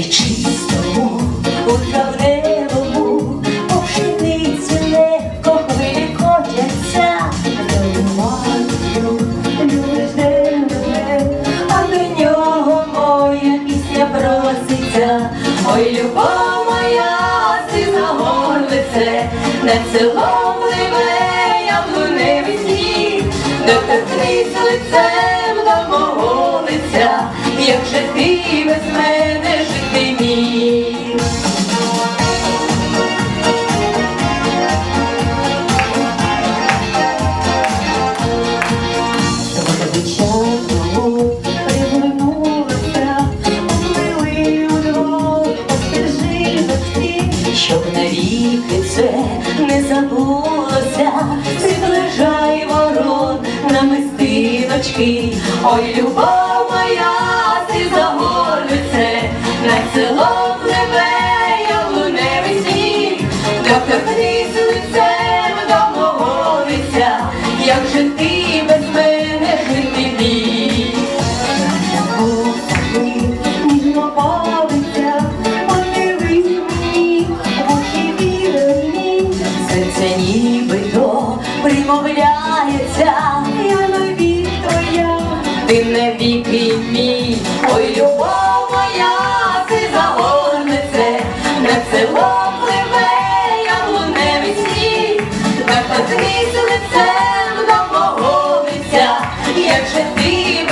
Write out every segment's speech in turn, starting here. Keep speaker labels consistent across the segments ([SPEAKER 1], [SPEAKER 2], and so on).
[SPEAKER 1] і чистому, у травневому пшениці легко хвилі котяться, а до нього моя пісня проситься, ой, любов моя, ти загорлице, не село. навіки це не забулося, приближай ворон на мистиночки, ой, любов моя, ти загориться, над селом ревеє луневий сніг, доторкнися до мого лиця, як же ти без мене жити бій. Нібито примовляється, я навік твоя, ти не віки мій, ой, любов моя, ти загорнеться, не селом пливе яблуневий сніг, доторкнись лицем до мого лиця, як же ти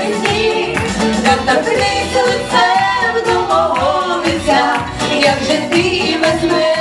[SPEAKER 1] вікні, так торкнись лицем до як же ти візьмеш.